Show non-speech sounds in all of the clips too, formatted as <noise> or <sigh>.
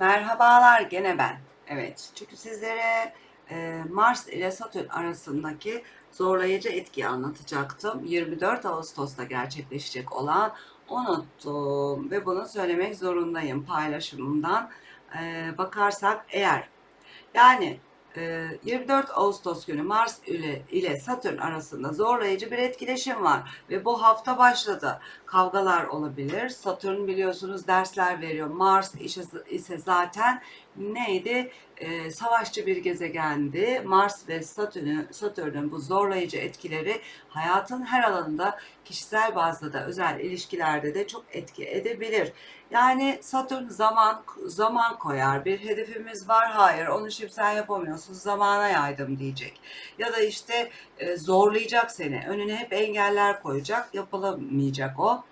Merhabalar gene ben. Evet çünkü sizlere e, Mars ile Satürn arasındaki zorlayıcı etkiyi anlatacaktım. 24 Ağustos'ta gerçekleşecek olan unuttum ve bunu söylemek zorundayım paylaşımımdan e, bakarsak eğer. Yani 24 Ağustos günü Mars ile, ile Satürn arasında zorlayıcı bir etkileşim var ve bu hafta başladı. Kavgalar olabilir. Satürn biliyorsunuz dersler veriyor. Mars ise zaten neydi? Ee, savaşçı bir gezegendi. Mars ve Satürn'ün Satürn'ün bu zorlayıcı etkileri hayatın her alanında kişisel bazda da özel ilişkilerde de çok etki edebilir. Yani Satürn zaman zaman koyar. Bir hedefimiz var. Hayır onu şimdi sen yapamıyorsun. Zamana yaydım diyecek. Ya da işte e, zorlayacak seni. Önüne hep engeller koyacak. Yapılamayacak o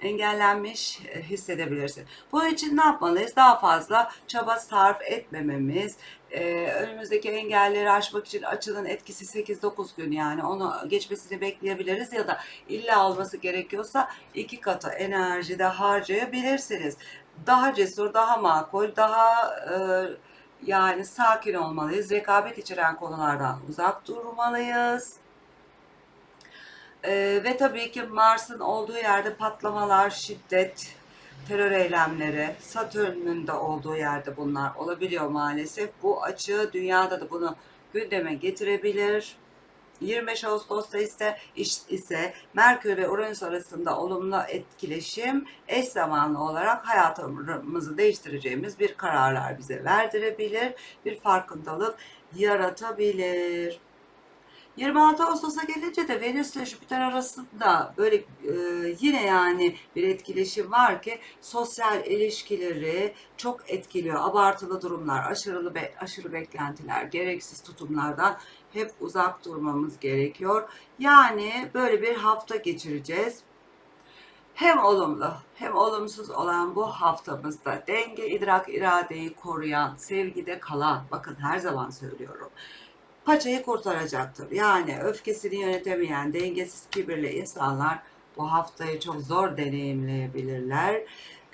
engellenmiş e, hissedebilirsin. Bunun için ne yapmalıyız? Daha fazla çaba sarf etmememiz, e, önümüzdeki engelleri aşmak için açının etkisi 8-9 gün yani onu geçmesini bekleyebiliriz ya da illa olması gerekiyorsa iki katı enerjide harcayabilirsiniz. Daha cesur, daha makul, daha e, yani sakin olmalıyız. Rekabet içeren konulardan uzak durmalıyız. Ee, ve tabii ki Mars'ın olduğu yerde patlamalar, şiddet, terör eylemleri, Satürn'ün de olduğu yerde bunlar olabiliyor maalesef. Bu açığı dünyada da bunu gündeme getirebilir. 25 Ağustos'ta ise ise Merkür ve Uranüs arasında olumlu etkileşim eş zamanlı olarak hayatımızı değiştireceğimiz bir kararlar bize verdirebilir, bir farkındalık yaratabilir. 26 Ağustos'a gelince de Venüs ile Jüpiter arasında böyle e, yine yani bir etkileşim var ki sosyal ilişkileri çok etkiliyor. Abartılı durumlar, aşırı, be, aşırı beklentiler, gereksiz tutumlardan hep uzak durmamız gerekiyor. Yani böyle bir hafta geçireceğiz. Hem olumlu hem olumsuz olan bu haftamızda denge, idrak, iradeyi koruyan, sevgide kalan, bakın her zaman söylüyorum paçayı kurtaracaktır. Yani öfkesini yönetemeyen dengesiz kibirli insanlar bu haftayı çok zor deneyimleyebilirler.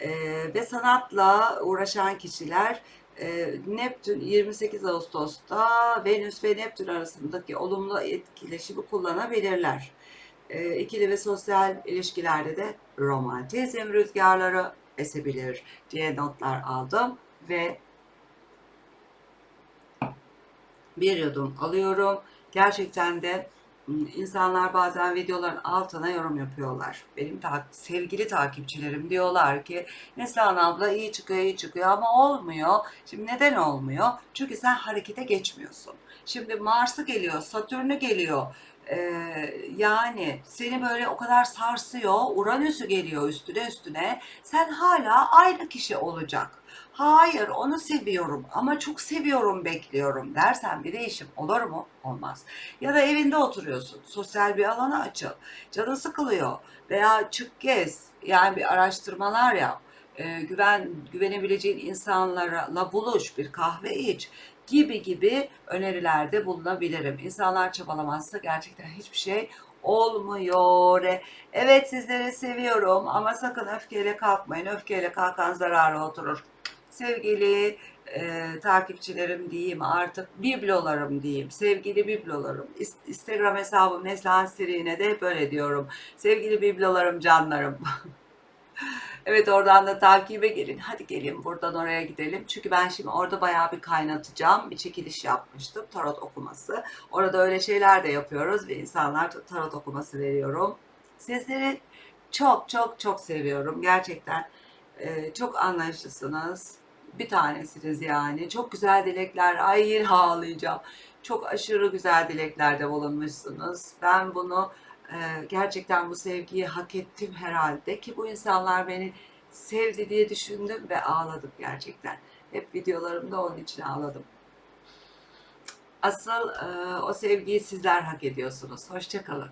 Ee, ve sanatla uğraşan kişiler e, Neptün 28 Ağustos'ta Venüs ve Neptün arasındaki olumlu etkileşimi kullanabilirler. E, ikili ve sosyal ilişkilerde de romantizm rüzgarları esebilir diye notlar aldım ve bir yudum alıyorum. Gerçekten de insanlar bazen videoların altına yorum yapıyorlar. Benim ta sevgili takipçilerim diyorlar ki Neslihan abla iyi çıkıyor iyi çıkıyor ama olmuyor. Şimdi neden olmuyor? Çünkü sen harekete geçmiyorsun. Şimdi Mars'ı geliyor, Satürn'ü geliyor. Ee, yani seni böyle o kadar sarsıyor, Uranüs'ü geliyor üstüne üstüne. Sen hala aynı kişi olacak. Hayır onu seviyorum ama çok seviyorum bekliyorum dersen bir değişim olur mu? Olmaz. Ya da evinde oturuyorsun. Sosyal bir alana açıl. Canın sıkılıyor veya çık gez. Yani bir araştırmalar yap. Ee, güven güvenebileceğin insanlarla buluş, bir kahve iç gibi gibi önerilerde bulunabilirim. İnsanlar çabalamazsa gerçekten hiçbir şey olmuyor. Evet sizleri seviyorum ama sakın öfkeyle kalkmayın. Öfkeyle kalkan zararlı oturur sevgili e, takipçilerim diyeyim artık biblolarım diyeyim sevgili biblolarım Instagram hesabım Neslihan Sirine de böyle diyorum sevgili biblolarım canlarım <laughs> Evet oradan da takibe gelin. Hadi gelin buradan oraya gidelim. Çünkü ben şimdi orada bayağı bir kaynatacağım. Bir çekiliş yapmıştım. Tarot okuması. Orada öyle şeyler de yapıyoruz ve insanlar tarot okuması veriyorum. Sizleri çok çok çok seviyorum. Gerçekten e, çok anlayışlısınız bir tanesiniz yani. Çok güzel dilekler. Ay ağlayacağım. Çok aşırı güzel dileklerde bulunmuşsunuz. Ben bunu gerçekten bu sevgiyi hak ettim herhalde ki bu insanlar beni sevdi diye düşündüm ve ağladım gerçekten. Hep videolarımda onun için ağladım. Asıl e, o sevgiyi sizler hak ediyorsunuz. Hoşçakalın.